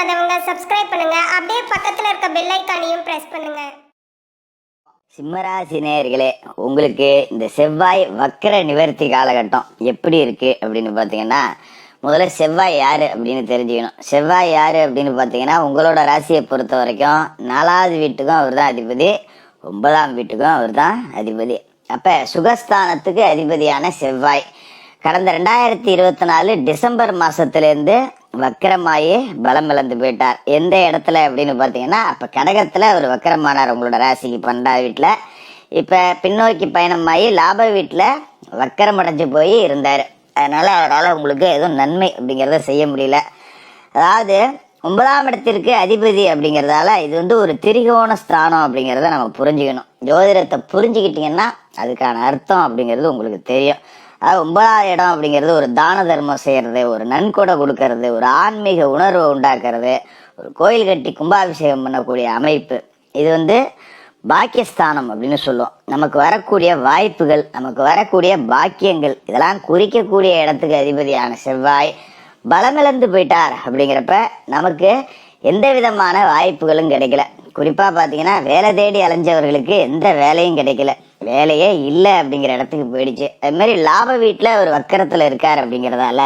Subscribe பண்ணுங்க. அப்படியே பக்கத்துல இருக்க பெல் ஐக்கானையும் பிரஸ் பண்ணுங்க. சிம்மராசி நேயர்களே உங்களுக்கு இந்த செவ்வாய் வக்கர நிவர்த்தி காலகட்டம் எப்படி இருக்கு அப்படின்னு பார்த்தீங்கன்னா முதல்ல செவ்வாய் யாரு அப்படின்னு தெரிஞ்சுக்கணும். செவ்வாய் யாரு அப்படின்னு பார்த்தீங்கன்னா உங்களோட ராசியை பொறுத்த வரைக்கும் நாலாவது வீட்டுக்கும் அவர் தான் அதிபதி ஒன்பதாம் வீட்டுக்கும் அவர் தான் அதிபதி. அப்ப சுகஸ்தானத்துக்கு அதிபதியான செவ்வாய். கடந்த ரெண்டாயிரத்தி இருபத்தி நாலு டிசம்பர் மாதத்துலேருந்து வக்கரமாயி பலம் இழந்து போயிட்டார். எந்த இடத்துல அப்படின்னு பார்த்தீங்கன்னா அப்போ கடகத்தில் அவர் வக்கரமானார் உங்களோட ராசிக்கு பன்னெண்டாவது வீட்டில் இப்போ பின்னோக்கி பயணமாகி லாப வீட்டில் வக்கரம் அடைஞ்சு போய் இருந்தார். அதனால் அவரால் உங்களுக்கு எதுவும் நன்மை அப்படிங்கிறத செய்ய முடியல. அதாவது ஒன்பதாம் இடத்திற்கு அதிபதி அப்படிங்கிறதால இது வந்து ஒரு திரிகோண ஸ்தானம் அப்படிங்கிறத நம்ம புரிஞ்சுக்கணும். ஜோதிடத்தை புரிஞ்சுக்கிட்டீங்கன்னா அதுக்கான அர்த்தம் அப்படிங்கிறது உங்களுக்கு தெரியும். ஒன்பதாவது இடம் அப்படிங்கிறது ஒரு தான தர்மம் செய்யறது ஒரு நன்கொடை கொடுக்கறது ஒரு ஆன்மீக உணர்வை உண்டாக்குறது ஒரு கோயில் கட்டி கும்பாபிஷேகம் பண்ணக்கூடிய அமைப்பு. இது வந்து பாக்கியஸ்தானம் அப்படின்னு சொல்லுவோம். நமக்கு வரக்கூடிய வாய்ப்புகள் நமக்கு வரக்கூடிய பாக்கியங்கள் இதெல்லாம் குறிக்கக்கூடிய இடத்துக்கு அதிபதியான செவ்வாய் பலமிழந்து போயிட்டார் அப்படிங்கிறப்ப நமக்கு எந்த விதமான வாய்ப்புகளும் கிடைக்கல. குறிப்பாக பார்த்தீங்கன்னா வேலை தேடி அலைஞ்சவர்களுக்கு எந்த வேலையும் கிடைக்கல. வேலையே இல்லை அப்படிங்கிற இடத்துக்கு போயிடுச்சு. அது மாதிரி லாப வீட்டில் ஒரு வக்கரத்தில் இருக்கார் அப்படிங்கிறதால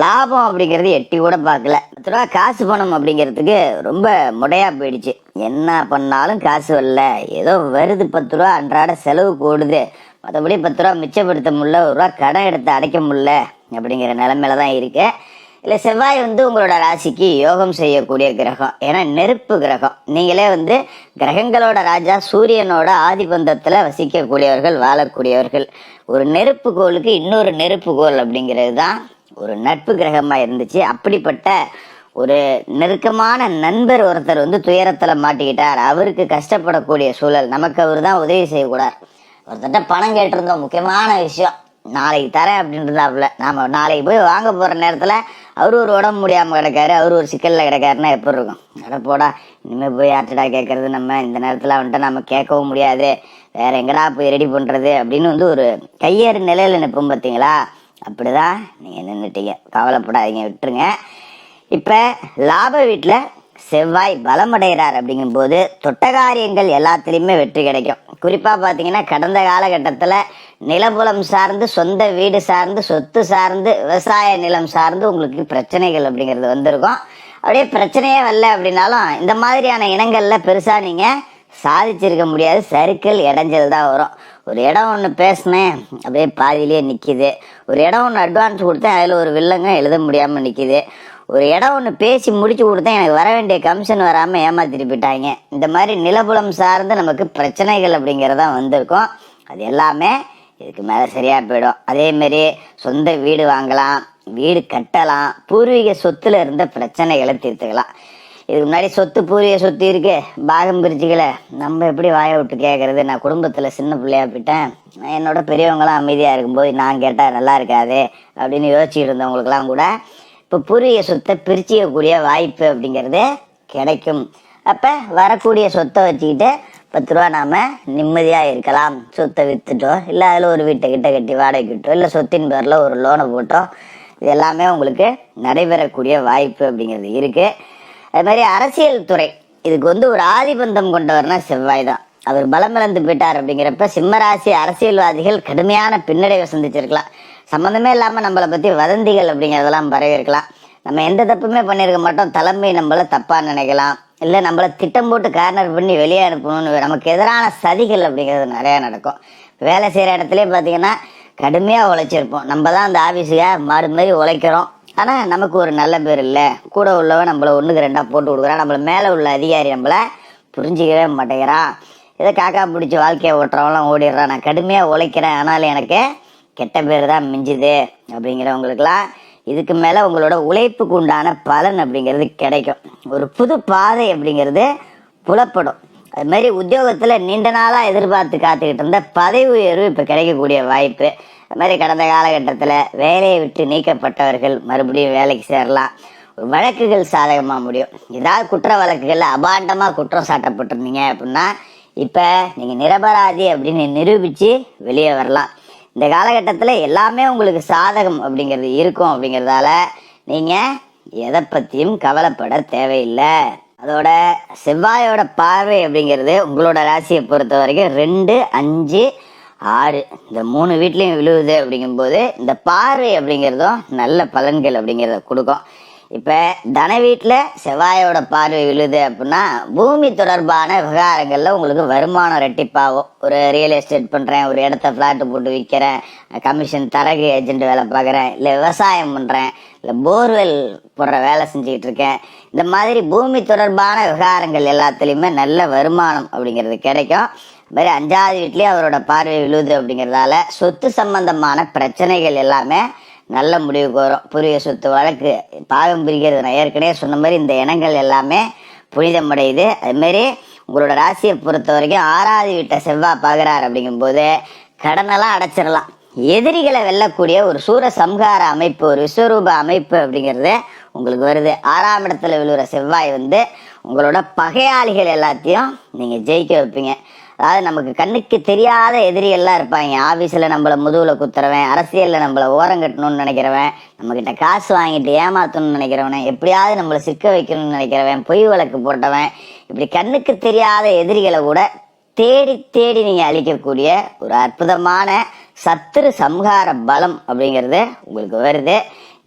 லாபம் அப்படிங்கிறது எட்டி கூட பார்க்கல. பத்து ரூபா காசு பணம் அப்படிங்கிறதுக்கு ரொம்ப முடையா போயிடுச்சு. என்ன பண்ணாலும் காசு வரல. ஏதோ வருது பத்து ரூபா அன்றாட செலவு கூடுது. மற்றபடி பத்து ரூபா மிச்சப்படுத்த முடியல. ஒரு ரூபா கடன் எடுத்து அடைக்க முடியல அப்படிங்கிற நிலமையில தான் இருக்கேன். இல்லை செவ்வாய் வந்து உங்களோட ராசிக்கு யோகம் செய்யக்கூடிய கிரகம். ஏன்னா நெருப்பு கிரகம். நீங்களே வந்து கிரகங்களோட ராஜா சூரியனோட ஆதிபந்தத்தில் வசிக்கக்கூடியவர்கள் வாழக்கூடியவர்கள். ஒரு நெருப்பு கோளுக்கு இன்னொரு நெருப்பு கோள் அப்படிங்கிறது தான் ஒரு நட்பு கிரகமாக இருந்துச்சு. அப்படிப்பட்ட ஒரு நெருக்கமான நண்பர் ஒருத்தர் வந்து துயரத்தில் மாட்டிக்கிட்டார். அவருக்கு கஷ்டப்படக்கூடிய சூழல். நமக்கு அவர் தான் உதவி செய்யக்கூடாது. ஒருத்தட்ட பணம் கேட்டிருந்தோம். முக்கியமான விஷயம். நாளைக்கு தரேன் அப்படின்றதாப்புல நாம நாளைக்கு போய் வாங்க போகிற நேரத்தில் அவர் ஒரு உடம்பு முடியாமல் கிடக்காரு அவர் ஒரு சிக்கலில் கிடக்காருன்னா எப்படி இருக்கும்? அட போடா இனிமேல் போய் யார்கிட்டடா கேட்கறது நம்ம? இந்த நேரத்தில் வந்துட்டு நம்ம கேட்கவும் முடியாது. வேற எங்கடா போய் ரெடி பண்ணுறது அப்படின்னு வந்து ஒரு கையேறு நிலையில் நிற்போம் பார்த்தீங்களா அப்படிதான் நீங்கள் நின்றுட்டீங்க கவலைப்படாதீங்க விட்டுருங்க. இப்போ லாப வீட்டில் செவ்வாய் பலமடைகிறார் அப்படிங்கும்போது தொட்ட காரியங்கள் எல்லாத்துலேயுமே வெற்றி கிடைக்கும். குறிப்பாக பார்த்தீங்கன்னா கடந்த காலகட்டத்தில் நிலபுலம் சார்ந்து சொந்த வீடு சார்ந்து சொத்து சார்ந்து விவசாய நிலம் சார்ந்து உங்களுக்கு பிரச்சனைகள் அப்படிங்கிறது வந்திருக்கும். அப்படியே பிரச்சனையே வரல அப்படின்னாலும் இந்த மாதிரியான இனங்களில் பெருசாக நீங்கள் சாதிச்சிருக்க முடியாது. சறுக்கல் இடைஞ்சல் தான் வரும். ஒரு இடம் ஒன்று பேசினேன் அப்படியே பாதியிலேயே நிற்கிது ஒரு இடம் ஒன்று அட்வான்ஸ் கொடுத்தேன் அதில் ஒரு வில்லங்க எழுத முடியாமல் நிற்கிது ஒரு இடம் ஒன்று பேசி முடிச்சு கொடுத்தேன் எனக்கு வர வேண்டிய கமிஷன் வராமல் ஏமாத்திட்டு போயிட்டாங்க. இந்த மாதிரி நிலபுலம் சார்ந்து நமக்கு பிரச்சனைகள் அப்படிங்கிறதான் வந்திருக்கும். அது எல்லாமே இதுக்கு மேலே சரியாக போயிடும். அதேமாரி சொந்த வீடு வாங்கலாம் வீடு கட்டலாம் பூர்வீக சொத்துல இருந்த பிரச்சனைகளை தீர்த்துக்கலாம். இதுக்கு முன்னாடி சொத்து பூர்வீக சொத்து இருக்கு பாகம் பிரிச்சுக்கல. நம்ம எப்படி வாயை விட்டு கேட்கறது நான் குடும்பத்தில் சின்ன பிள்ளையா போயிட்டேன். என்னோட பெரியவங்களாம் அமைதியாக இருக்கும்போது நான் கேட்டால் நல்லா இருக்காது அப்படின்னு யோசிச்சுட்டு இருந்தவங்களுக்கெல்லாம் கூட இப்போ பூர்வீக சொத்தை பிரிச்சிக்கக்கூடிய வாய்ப்பு அப்படிங்கிறது கிடைக்கும். அப்போ வரக்கூடிய சொத்தை வச்சுக்கிட்டு பத்து ரூபா நாம் நிம்மதியாக இருக்கலாம். சொத்தை விற்றுட்டோ இல்லை அதில் ஒரு வீட்டை கிட்ட கட்டி வாடகைக்கிட்டோ இல்லை சொத்தின் பேரில் ஒரு லோனை போட்டோ இது எல்லாமே உங்களுக்கு நடைபெறக்கூடிய வாய்ப்பு அப்படிங்கிறது இருக்குது அது மாதிரி அரசியல் துறை இதுக்கு வந்து ஒரு ஆதிபந்தம் கொண்டவர்னா செவ்வாய் தான். அவர் பலமிழந்து போயிட்டார் அப்படிங்கிறப்ப சிம்மராசி அரசியல்வாதிகள் கடுமையான பின்னடைவை சந்திச்சிருக்கலாம். சம்மந்தமே இல்லாமல் நம்மளை பற்றி வதந்திகள் அப்படிங்கிறதெல்லாம் பரவிருக்கலாம் நம்ம எந்த தப்புமே பண்ணியிருக்க மாட்டோம் தலைமை நம்மளை தப்பாக நினைக்கலாம். இல்லை நம்மளை திட்டம் போட்டு கார்னர் பண்ணி வெளியே அனுப்பணும்னு நமக்கு எதிரான சதிகள் அப்படிங்கிறது நிறையா நடக்கும். வேலை செய்கிற இடத்துலயே பார்த்தீங்கன்னா கடுமையாக உழைச்சிருப்போம். நம்ம தான் அந்த ஆஃபீஸுக்காக மாறி உழைக்கிறோம். ஆனால் நமக்கு ஒரு நல்ல பேர் இல்லை. கூட உள்ளவன் நம்மளை ஒன்றுக்கு ரெண்டாக போட்டு கொடுக்குறான். நம்மளை மேலே உள்ள அதிகாரி நம்மளை புரிஞ்சிக்கவே மாட்டேங்கிறான். இதை காக்கா பிடிச்சி வாழ்க்கையை ஓட்டுறவங்களாம் ஓடிடுறான். நான் கடுமையாக உழைக்கிறேன். ஆனாலும் எனக்கு கெட்ட பேர் தான் மிஞ்சுது அப்படிங்கிறவங்களுக்கெல்லாம் இதுக்கு மேலே உங்களோட உழைப்புக்கு உண்டான பலன் அப்படிங்கிறது கிடைக்கும். ஒரு புது பாதை அப்படிங்கிறது புலப்படும். அது மாதிரி உத்தியோகத்தில் நீண்ட நாளாக எதிர்பார்த்து காத்துக்கிட்டு இருந்த பதவி உயர்வு இப்போ கிடைக்கக்கூடிய வாய்ப்பு. அது மாதிரி கடந்த காலகட்டத்தில் வேலையை விட்டு நீக்கப்பட்டவர்கள் மறுபடியும் வேலைக்கு சேரலாம். வழக்குகள் சாதகமாக முடியும். ஏதாவது குற்ற வழக்குகளில் அபாண்டமாக குற்றம் சாட்டப்பட்டிருந்தீங்க அப்படின்னா இப்போ நீங்கள் நிரபராதி அப்படின்னு நிரூபித்து வெளியே வரலாம். இந்த காலகட்டத்தில் எல்லாமே உங்களுக்கு சாதகம் அப்படிங்கிறது இருக்கும் அப்படிங்கிறதால நீங்கள் எதை பற்றியும் கவலைப்பட தேவையில்லை. அதோட செவ்வாயோட பார்வை அப்படிங்கிறது உங்களோட ராசியை பொறுத்த வரைக்கும் ரெண்டு அஞ்சு ஆறு. இந்த மூணு வீட்லேயும் விழுவுது அப்படிங்கும்போது இந்த பார்வை அப்படிங்கிறதும் நல்ல பலன்கள் அப்படிங்கிறத கொடுக்கும். இப்போ தன வீட்டில் செவ்வாயோட பார்வை விழுது அப்படின்னா பூமி தொடர்பான விவகாரங்களில் உங்களுக்கு வருமானம் ரெட்டிப்பாகும். ஒரு ரியல் எஸ்டேட் பண்ணுறேன் ஒரு இடத்த ஃப்ளாட்டு போட்டு விற்கிறேன் கமிஷன் தரகு ஏஜென்ட் வேலை பார்க்குறேன் இல்லை விவசாயம் பண்ணுறேன் இல்லை போர்வெல் போடுற வேலை செஞ்சுக்கிட்டு இருக்கேன். இந்த மாதிரி பூமி தொடர்பான விவகாரங்கள் எல்லாத்துலேயுமே நல்ல வருமானம் அப்படிங்கிறது கிடைக்கும். மாதிரி அஞ்சாவது வீட்லேயும் அவரோட பார்வை விழுது அப்படிங்கிறதால சொத்து சம்பந்தமான பிரச்சனைகள் எல்லாமே நல்ல முடிவுக்கு வரும் பூர்வீக சொத்து வழக்கு. பாகம் பிரிக்கிறது. நான் ஏற்கனவே சொன்ன மாதிரி இந்த இனங்கள் எல்லாமே புனிதமடையுது. அதுமாரி உங்களோட ராசியை பொறுத்த வரைக்கும் ஆறாவது வீட்டை செவ்வாய் பார்க்குறாரு அப்படிங்கும்போது கடனெல்லாம் அடைச்சிடலாம். எதிரிகளை வெல்லக்கூடிய ஒரு சூர சம்ஹார அமைப்பு ஒரு விஸ்வரூப அமைப்பு அப்படிங்கிறது உங்களுக்கு வருது. ஆறாம் இடத்துல விழுகிற செவ்வாய் வந்து உங்களோட பகையாளிகள் எல்லாத்தையும் நீங்கள் ஜெயிக்க வைப்பீங்க. அதாவது நமக்கு கண்ணுக்கு தெரியாத எதிரிகள்லாம் இருப்பாங்க. ஆஃபீஸில் நம்மளை முதுகில் குத்துறவன் அரசியலில் நம்மளை ஓரம் கட்டணும்னு நினைக்கிறவன் நம்மக்கிட்ட காசு வாங்கிட்டு ஏமாற்றணும்னு நினைக்கிறவனை எப்படியாவது நம்மளை சிக்க வைக்கணும்னு நினைக்கிறவன் பொய் வழக்கு போட்டவன் இப்படி கண்ணுக்கு தெரியாத எதிரிகளை கூட தேடி தேடி நீங்கள் அழிக்கக்கூடிய ஒரு அற்புதமான சத்துரு சம்ஹார பலம் அப்படிங்கிறது உங்களுக்கு வருது.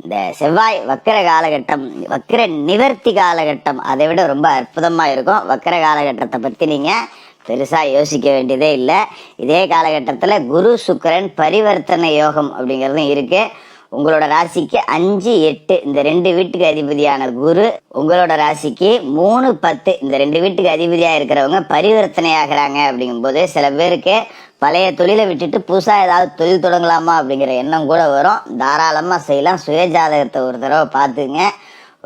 இந்த செவ்வாய் வக்கர காலகட்டம் வக்கர நிவர்த்தி காலகட்டம் அதை விட ரொம்ப அற்புதமாக இருக்கும். வக்கர காலகட்டத்தை பற்றி நீங்கள் பெருசாக யோசிக்க வேண்டியதே இல்லை. இதே காலகட்டத்தில் குரு சுக்கிரன் பரிவர்த்தனை யோகம் அப்படிங்கிறதும் இருக்குது உங்களோட ராசிக்கு அஞ்சு எட்டு இந்த ரெண்டு வீட்டுக்கு அதிபதியான குரு உங்களோட ராசிக்கு மூணு பத்து இந்த ரெண்டு வீட்டுக்கு அதிபதியாக இருக்கிறவங்க பரிவர்த்தனை ஆகிறாங்க அப்படிங்கும்போது சில பேருக்கு பழைய தொழிலை விட்டுட்டு புதுசாக ஏதாவது தொழில் தொடங்கலாமா அப்படிங்கிற எண்ணம் கூட வரும். தாராளமாக செய்யலாம். சுயஜாதகத்தை ஒரு தடவை பார்த்துங்க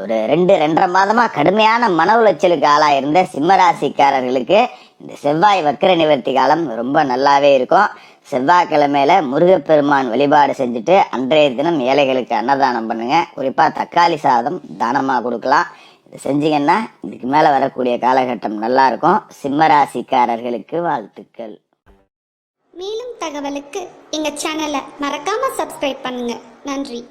ஒரு ரெண்டு ரெண்டரை மாதமாக கடுமையான மன உளைச்சலுக்கு ஆளாக இருந்த சிம்மராசிக்காரர்களுக்கு இந்த செவ்வாய் வக்கர நிவர்த்தி காலம் ரொம்ப நல்லாவே இருக்கும். செவ்வாய்க்கிழமையில முருகப்பெருமான் வழிபாடு செஞ்சுட்டு அன்றைய தினம் ஏழைகளுக்கு அன்னதானம் பண்ணுங்க. குறிப்பாக தக்காளி சாதம் தானமாக கொடுக்கலாம். இது செஞ்சீங்கன்னா இதுக்கு மேலே வரக்கூடிய காலகட்டம் நல்லா இருக்கும். சிம்மராசிக்காரர்களுக்கு வாழ்த்துக்கள். மேலும் தகவலுக்கு எங்கள் சேனலை மறக்காமல் சப்ஸ்கிரைப் பண்ணுங்கள் நன்றி.